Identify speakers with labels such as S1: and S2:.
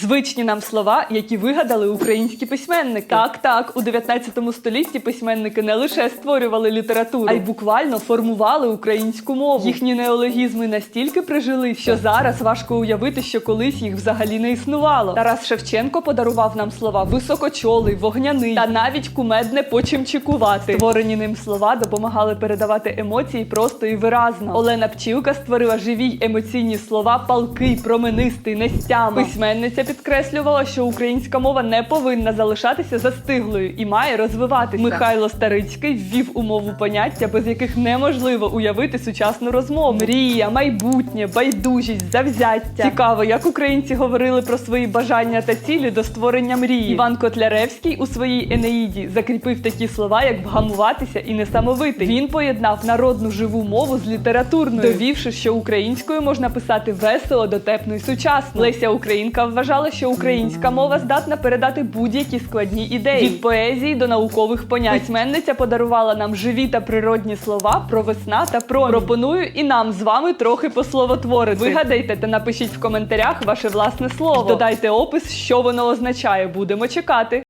S1: Звичні нам слова, які вигадали українські письменники. Так, так, у 19 столітті письменники не лише створювали літературу, а й буквально формували українську мову. Їхні неологізми настільки прижились, що зараз важко уявити, що колись їх взагалі не існувало. Тарас Шевченко подарував нам слова високочолий, вогняний та навіть кумедне почимчикувати. Створені ним слова допомагали передавати емоції просто і виразно. Олена Пчілка створила живі емоційні слова палкий, променистий, нестяма. Письменниця підкреслювала, що українська мова не повинна залишатися застиглою і має розвиватися. Михайло Старицький ввів у мову поняття, без яких неможливо уявити сучасну розмову. Мрія, майбутнє, байдужість, завзяття. Цікаво, як українці говорили про свої бажання та цілі до створення мрії. Іван Котляревський у своїй Енеїді закріпив такі слова, як вгамуватися і несамовитий. Він поєднав народну живу мову з літературною, довівши, що українською можна писати весело, дотепно і сучасно. Леся Українка вважала, що українська мова здатна передати будь-які складні ідеї від поезії до наукових понять. Письменниця подарувала нам живі та природні слова про весна та про Пропоную і нам з вами трохи пословотворити. Вигадайте та напишіть в коментарях ваше власне слово. Додайте опис, що воно означає. Будемо чекати.